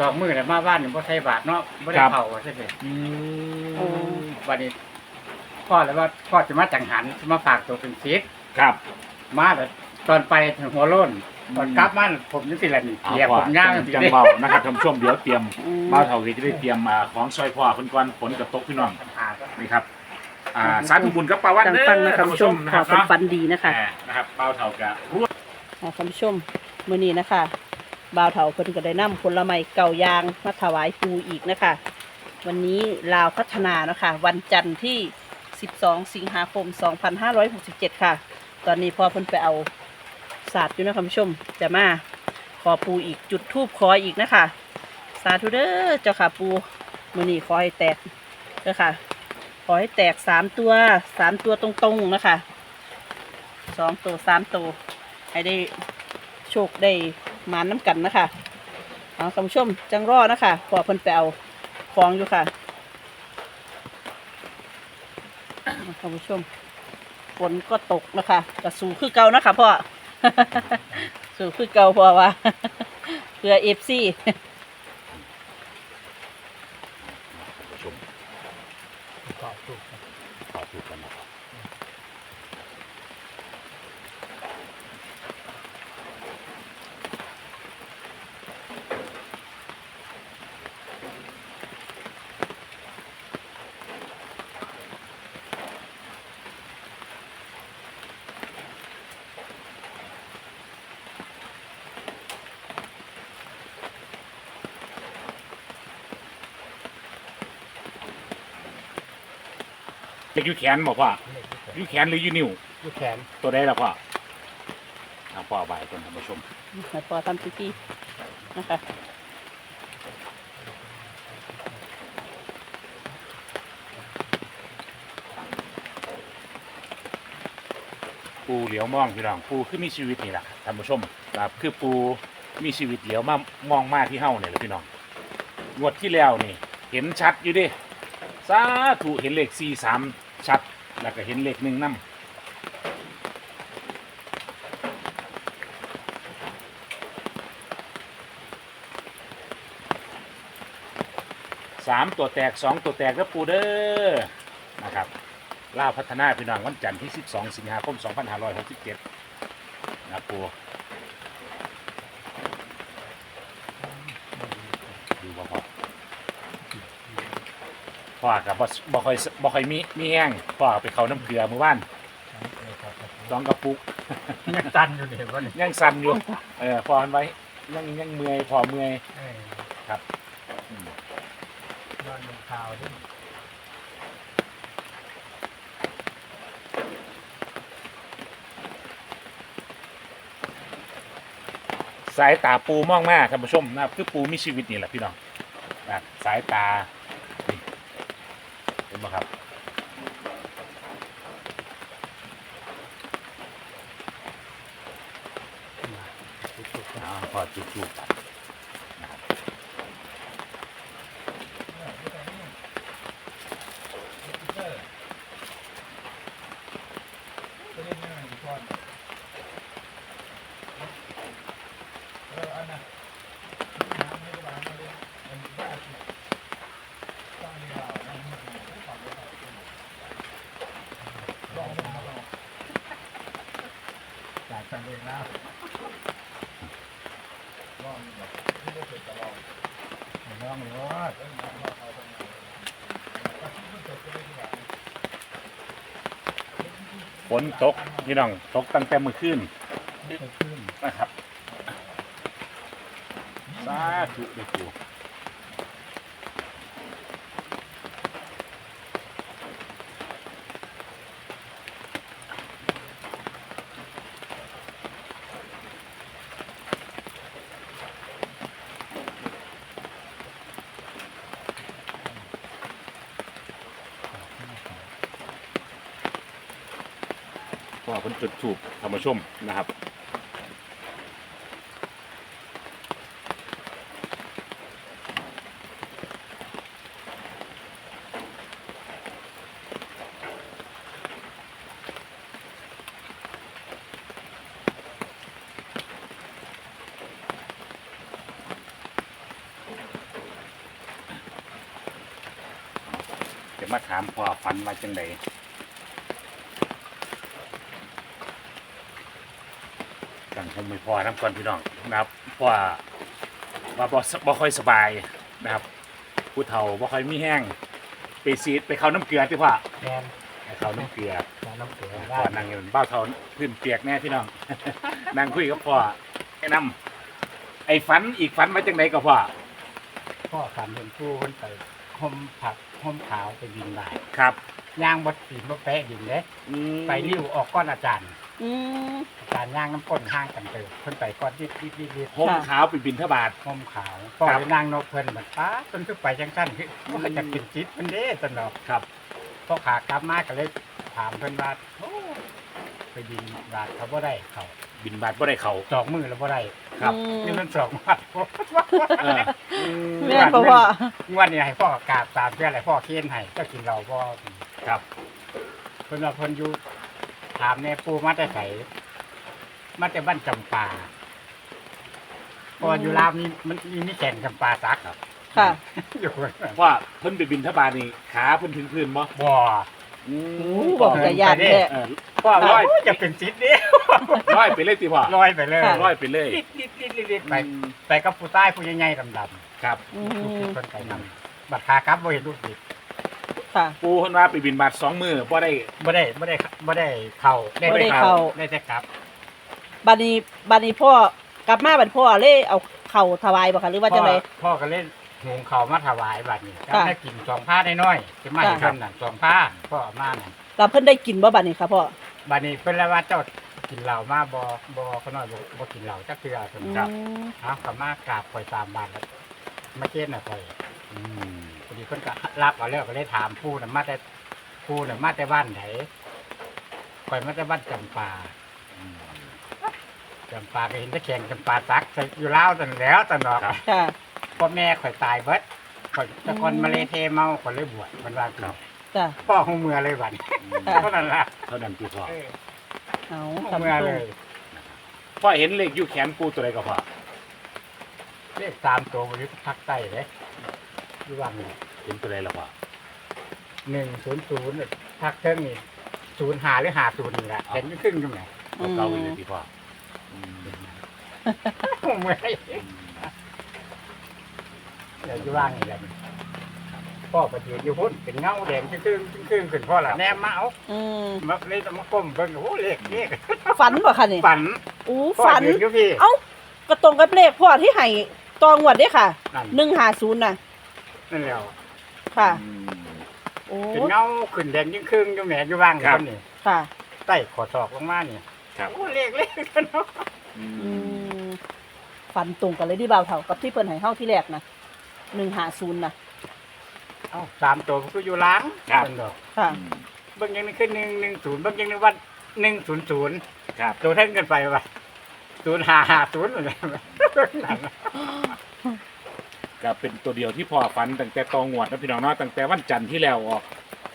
สองมือแล้วมาบ้านนี่บ่ใส่บาทเนาะบ่ได้ครับ เผาใช่ไหมอืโอ้ มวันนี้พ่อแล้วว่าพ่อจะมาจังหันจะมาฝากตัวเป็นศิษย์ครับ มาแต่ตอนไปถึงหัวโล้นตอนกลับมาผมนี่สิละนี่เอาเกียบพ่อผมย่างจังเบานะครับท่านผู้ชมเดี๋ยวเตรียมอืม บ้าวเถาจะได้เตรียมมาของซอยพ่อเพิ่นก่อนฝนกับตกพี่น้องหาก็นี่ครับ อ่าสาธุบุญกับป้าวันจังเด้อฟังนะท่านผู้ชมนะขคอรับเป็นเนาะฟันดีนะคะอ่านะครับบ้าวเถากะรวดอ่าท่านผู้ชมมื้อนี้นะคะ บ่าวเถาเพิ่นก็ได้นำผลไม้เก่ายางมาถวายปูอีกนะคะ วันนี้ลาวพัฒนานะคะ วันจันทร์ที่ 12 สิงหาคม 2567 ค่ะ ตอนนี้พอเพิ่นไปเอาศาสตร์อยู่นะคุณผู้ชมจะมาขอปูอีกจุดทูบขออีกนะคะ สาธุเด้อเจ้าค่ะปูมือนี้ขอให้แตกเด้อค่ะ ขอให้แตกสามตัวสามตัวตรงๆนะคะสองตัวสามตัวให้ได้โชคได้ มาน้ำกันนะคะเอาคุณผู้ชมจังรอนะคะพอเพิ่นไปเอาของอยู่ค่ะเอคุณผู้ชมฝนก็ตกนะคะกระสูคือเก่านะคะพ่อ สูคือเก่าพ่อว่าเพื่อเอฟซี ท่านผู้ชมขอถูกกันนะครับ เล็กอยูแขนบอกว่าอยูแขนหรืออยูนิ้วลูกแขนตัวได้แล้วพ่อเอาพ่อเอาใบก่อนท่านผู้ชมให้พอทำพิธีนะคะปูเหลียวมองพี่น้องปูคือมีชีวิตนี่แหละท่านผู้ชมครับคือปูมีชีวิตเหลียวมามองมาที่เฮ้าเนี่ยแหละพี่น้องงวดที่แล้วนี่ เห็นชัดอยู่เดิสาธุเห็นเลขสี่สาม ชัดแล้วก็เห็นเลขหนึ่งน้ำสามตัวแตกสองตัวแตกแล้วปูเด้อนะครับล่าวพัฒนาพี่น้องวันจันทร์ที่ 12 สิงหาคม 2567นะปูดูบ่พอ พ่อกับบ่บ่ค่อยบ่ค่อยมีมีแห้งพ่อเอาไปเขาน้ำเกลือเมื่อวานสองกระปุกยังตันอยู่นี่บ่นี่ยังสั่นอยู่เออพอมันไว้ยังยังเมื่อยพอเมื่อยเออครับอืมนอนบนข่าวดิสายตาปูมองมากท่านผู้ชมนะครับคือปูมีชีวิตนี่แหละพี่น้องนะสายตานี่เห็นไหมครับอ่าพอจุดจูบกันนะครับ จากกันเองแล้วลองลองรถ ฝนตกพี่น้องตกตั้งแต่เมื่อคืนนะครับสาธุเด็ก อเพิ่นจุดถูกธรรมชมนะครับจะมาถามพ่อฟันมาจังไหน กันคงไม่พอน้ำก่อนพี่น้องนะครับเพราะว่าว่าบ่บ่ค่อยสบายนะครับผู้เฒ่าบ่ค่อยมีแห้งไปซีดไปเข้าน้ำเกลือที่พ่อแมนไปเข้าน้ำเกลือน้ำเกลือพ่ได้อนั่งอยู่เบ้าเท่าพื้นเปียกแน่พี่น้อง นั่งคุยกับพ่อแนะนำไอ้ฝันอีกฝันมาจังไดกับพ่อพ่อขันเป็นผู้คนไปห่มผักห่มขาวไปดินได้ครับย่างบดสีบดแปะดินเลยอืมไปริ้วออกก้อนอาจารย์ อืมอาจารย์ย่างน้ำก้นห้างกันเติมเพิ่นไปก้อนยิดยิดยิดยิดห่มขาวไปบินทบาทห่มขาวพ่อครับไปนั่งนกเพิ่นแบบป้าจนขึ้นไปจังสั้นคือว่าจะเป็นจิตมันเด้ตนอกครับพ่อขากลับมาก็เลยถามเพิ่นว่าโอ้ไปดินบาทเขาบ่ได้เขาบินบาทบ่ได้เขา สองมือแล้วบ่ได้ครับอืมนี่มันสองบาทเออ แม่นบ่พ่อ งวดนี้ให้พ่อกราบตามเพื่ออะไรพ่อเคียนให้ก็กินเราพ่อครับ เพิ่นว่าเพิ่นอยู่ ถามแม่ปู่มาแต่ไสมาแต่บ้านจำปาเพราะว่าอยู่ลาวมีมันมีมีแก่นจำปาซักครับค่ะ อยู่ข้างหลังว่าเพิ่นไปบินทบาทนี่ขาเพิ่นถึงพื้นบ่บ่อืโอ้มบอกจะยานแท้เออพ่อร้อยจะเป็นจิตเด้ร้อยไปเลยติพ่อร้อยไปเลยค่ะ ร้อยไปเลยลิดลิดลิดลิดลิดไปไปกับผู้ใต้ผู้ใหญ่ๆดำครับอืๆลูกศิษมย์เพิ่นไปนำบัตรคาครับบ่เห็นลูกศิษย์ ค่ะปูเพิ่นว่าไปบินบาทสองมือบ่ได้บ่ได้บ่ได้บ่ได้เข้าบ่ได้เข้า ได้แต่กลับ บัดนี้บัดนี้พ่อกลับมาบัดพ่อเลยเอาเข่าถวายบ่คะหรือว่าจังไดพ่อพ่อก็เล่นหุงข้าวมาถวายบัดนี้ค่ะก็ได้กินสองผ้าน้อยๆสิมาให้ค่ะเพิ่นน่ะสองผ้าพ่อเอามาน่ะเราเพิ่นได้กินบ่บัดนี้ค่ะพ่อ บัดนี้เพิ่นแล้วว่าเจ้ากินเหล้ามาบ่บ่เขาน้อยบ่บ่กินเหล้าจักเทื่อเพิ่นอืครับมเอากลับมากราบข่อยตามบ้านแล้วมาเกณฑ์น่ะข่อยอืมพอ ดีเพิ่นก็รับเอาแล้วก็เลยถามผู้น่ะมาแต่ผู้น่ะมาแต่บ้านไหนข่อยมาแต่บ้านจำปาอืมจำปาก็เห็นแตะแข่งจำปาซักใส่อยู่ลาวตันแหล้วตันดอกครับค่ะพ่อแม่ข่อยตายเบิดข่อยแตะกอนอืม มาเลยเทเมาข่อยเลยบวชมันว่าครับ จ้ะ พ่อของเมือเลยบัดค่ะ เท่านั้นล่ะเท่านั้นติพ่อเออเอาของทำเมือเลย พ่อเห็นเลขอยู่แขนปูตัวใดก็พ่อเลขสามตัวบริภาคใต้เลย อยู่ว่างนี่เห็นตัวใดล่ะพ่อหนึ่งศูนย์ศูนย์ภาคเทิงนี่ศูนย์หาหรือหาศูนย์นี่แหละเห็นครึ่งๆจังไหนเอาเก่าไปเลยติพ่ออืมของเมือเดี๋ยวอยู่ว่างนี่แหละพ่อประเดี๋ยวอยู่พุ่นเป็นเงาแดงครึ่งๆครึ่งๆขึ้นพ่อละแนมมาเอาอืมมาเลยจะมาก้มเบิ่งโอ้โหเลขเลขฝันบ่คะนี่ฝันอู้พ่อฝัน ยืนอยู่พี่ เอ้า ก็ตรงกับเลขพ่อที่ให้ตองวดเด้ค่ะนั่น 150น่ะ นั่นแล้วค่ะ อืม โอ้เป็นเงาขึ้นแดงยิ่งครึ่งอยู่แหมอยู่ว่างครับคนนี่ค่ะ ใต้ขอศอกลงมานี่ครับ โอ้เลขเลขกันเนาะอือืมมฝันตรงกันเลยที่บ่าวเฒ่ากับที่เพิ่นให้เฮาที่แรกนะ150น่ะเอ้าสามตัวมันก็อยู่ล้างครับ เพิ่นดอกค่ะเบิ่งยังนึงขึ้นหนึ่งหนึ่งศูนย์เบิ่งยังนึงว่าหนึ่งศูนย์ศูนย์ครับตัวเท่งกันไปว่าศูนย์ห้าห้าศูนย์อะไรนั่นน่ะ ก็เป็นตัวเดียวที่พ่อฝันตั้งแต่ตองวดนะพี่น้องเนาะตั้งแต่วันจันทร์ที่แล้วออก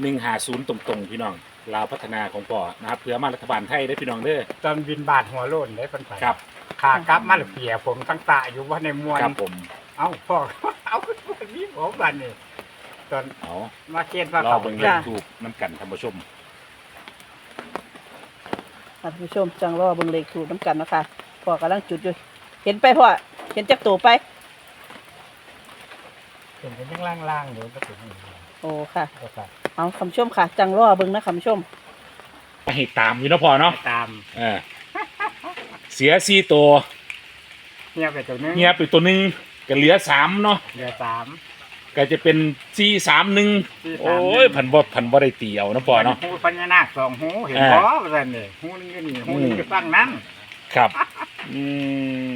หนึ่งหาศูนย์ตรงๆพี่น้องลาวพัฒนาของพ่อนะครับเพื่อมารัฐบาลไทยได้อพี่น้องเด้อตอนบินบาทหัวโล้นได้เพิ่นไปครับขากลับมาแล้วเปียผมตั้งตาอยู่ว่าในมวลครับผมเอ้าพ่อ เอาขึ้นมานี้ผมบัดนี่ตอนเอามาเคียนว่ารอเขาเบิ่งเลจ้ะขถูกน้ำกันท่านผู้ชมท่านผู้ชมจังรอเบิ่งเลขถูกน้ำกันนะคะพ่อกำลังจุดอยู่ เห็นไปพ่อ เห็นจักตัวไป เห็นเป็นยังล่างๆอยู่ก็ถึงนี่โอ้ค่ะ ก็ครับเอาคำชมค่ะ จังรอเบิ่งนะคำชม ให้ตามอยู่เนาะพ่อเนาะตามเออเสียสี่ตัวเงียบไปตัวนึงเงียบไปตัวหนึ่งก็เหลือสามเนาะเหลือสาม ก็จะเป็นสี่สามหนึ่งสี่สามโอ้ยพันบ่พันบ่ได้ตีเอานะพ่อเนาะ หูพญานาคสองหูเห็นอ่าบ่ว่าซั่นนี่หูหนึงอยู่นี่หูหนึงอยู่ฝั่งนั้น ครับ อืม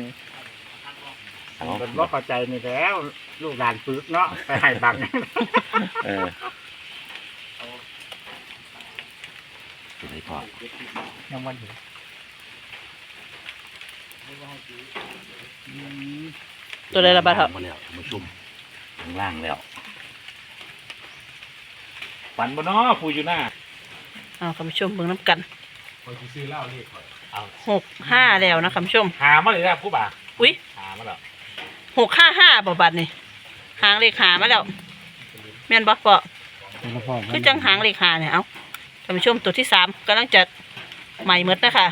เอาเพิ่นบ่เข้าใจนี่แหล้วลูกหลานปึกเนาะไปให้บัง เออเป็นไรพ่อยังมันอยู่ตัวใดละบาทเถอะมาแล้วมาชุ่มข้างล่างแล้วฝันบ่เนาะผู้อยู่หน้าเอาคำชมเบิ่งน้ำกันคอยซื้อเหล้าเลขก่อนเอาหกห้าแล้วนะคำชมหามาเลยนะผู้บ่าอุ๊ยหามาแล้ว หกห้าห้าบ่บัดนี่หางเลขหามาแล้วแม่นบ่ปอเป็นพ่อคือจังหางเลขหาเนี่ยเอาท่านผู้ชมตัวที่สามกำลังจะใหม่หมดนะคะ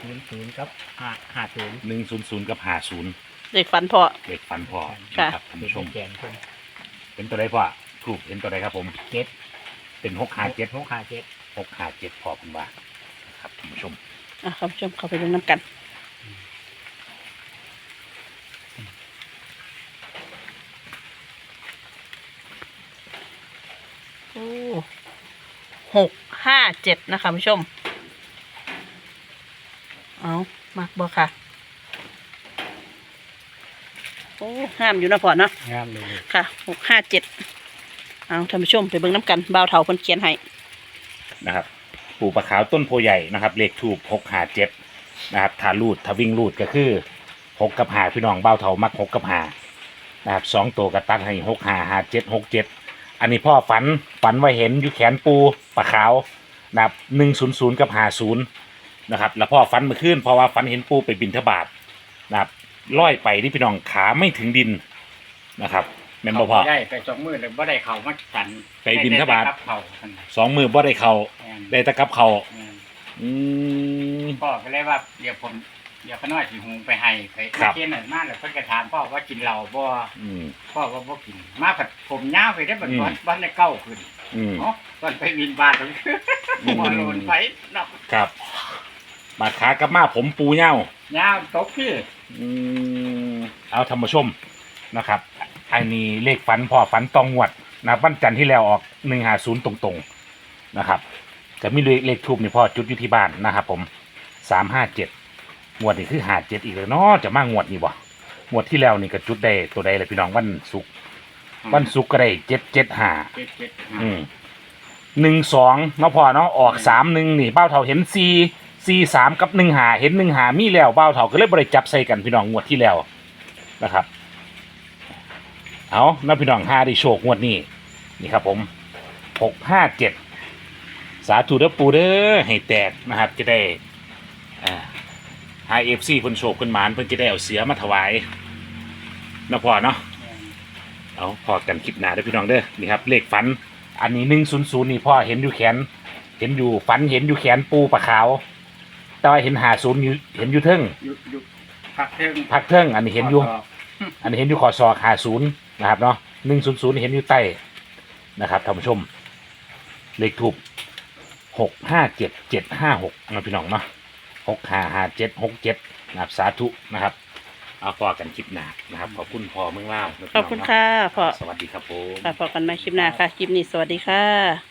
ศูนย์ศูนย์ครับห้าห้าศูนย์หนึ่งศูนย์ศูนย์กับห้าศูนย์เลขฝันพอ เด็กฟันพ่อค่ะ นะครับท่านผู้ชมแกนคนเป็นตัวใดพ่อถูกเห็นตัวใดครับผม เจ็ดเป็นหกห้าเจ็ดหกห้าเจ็ด หกห้าเจ็ดพอคุณว่าครับท่านผู้ชม อะท่านผู้ชมเข้าไปดูน้ำกัน หกห้าเจ็ดนะคะผู้ชม เอามากบ่ค่ะ โอ้ห้ามอยู่นะพอเนาะงามเลยค่ะหกห้าเจ็ดเอาท่านผู้ชมไปเบิ่งน้ำกันบ่าวเถาเพิ่นเขียนให้นะครับปู่ปลาขาวต้นโพใหญ่นะครับ เลขถูกหกห้าเจ็ดนะครับถ้ารูดถ้าวิ่งรูดก็คือหกกับหาพี่น้องเบ้าเท่ามักหกกับหานะครับสองตัวกระตัดให้หกหาหาเจ็ดหกเจ็ด อันนี้พ่อฝันฝันว่าเห็นอยู่แขนปูปลาขาวนะครับหนึ่งศูนย์ศูนย์กับหาศูนย์นะครับ แล้วพ่อฝันเมื่อคืนเพราะว่าฝันเห็นปูไปบินทบาทนะครับลอยไปที่พี่น้องขาไม่ถึงดินนะครับแม่นบ่พ่อ ได้ไปสองมือเลยบ่ได้เข่ามาสันไปบิณฑบาต ได้แต่เข่าท่านสองมือบ่ได้เขาแม่นได้แตะกับเขาแม่นอืมพ่อก็เลยว่าเดี๋ยวผม เดี๋ยวขน้อยสิหุงไปให้ไปครับ เทียนหน่อยมาแล้วเพิ่นก็ถามพ่อว่ากินเหล้าบ่อืม พ่อว่าบ่กิน มาผัดผมยาวไปได้บัดอืมวันวันได้เก้าขึ้นอืม เนาะตอนไปวินบาทตรงอืมหัวโลนไปเนาะครับบาดขากับมาผมปูเง่ายาวตกพี่อืมเอาธรรมชมนะครับอันนี้เลขฝันพ่อฝันตองงวดนะครับวันจันทร์ที่แล้วออกหนึ่งหาศูนย์ตรงๆนะครับจะมีเลขเลขทูบนี่พ่อจุดอยู่ที่บ้านนะครับผมสามห้าเจ็ด งวดนี้คือหาเจ็ดอีกแล้วเนาะจะมางวดนี้บ่งวดที่แล้วนี่ก็จุดได้ตัวใดเลยพี่น้องวันศุกร์วันศุกร์ก็ได้เจ็ดเจ็ดห้าเจ็ดเจ็ดอืมหนึ่งสองเนาะพอเนาะออกสามหนึ่งนี่เบ้าเถาเห็นซีซีสามกับหนึ่งหาเห็นหนึ่งหามีแล้วเบ้าเถาก็เลยบริจับใส่กันพี่น้องงวดที่แล้วนะครับ เอาน้าพี่น้องห้าได้โชคงวดนี้นี่ครับผมหกห้าเจ็ดสาธุเด้อปูเด้อให้แตกนะครับจะได้อ่า ไฮเอฟซีคนโชคคนหมานเพิ่นจะได้เอาเสียมาถวายเนาะพอเนาะเอาพอกันคลิปหน้าเด้อพี่น้องเด้อนี่ครับเลขฝัน อันนี้หนึ่งศูนย์ศูนย์นี่พ่อเห็นอยู่แขน เห็นอยู่ฝันเห็นอยู่แขนปูปลาขาว แต่ว่าเห็นหาศูนย์อยู่เห็นอยู่เทิงยุดยุดพักเทิงพักเทิงอันนี้เห็นอยู่อันนี้เห็นอยู่ขอศอกหาศูนย์นะครับเนาะหนึ่งศูนย์ศูนย์เห็นอยู่ใต้นะครับท่านผู้ชม เลขทูบหกห้าเจ็ดเจ็ดห้าหกนะพี่น้องเนาะ หกห้าห้าเจ็ดหกเจ็ดนะครับสาธุนะครับ เอาพอกันคลิปหน้านะครับ ขอบคุณพ่อเมืองเล่าวนะขอบคุณค่ะพอสวัสดีครับผม ค่ะพอกันใหม่คลิปหน้าค่ะ คลิปนี้สวัสดีค่ะ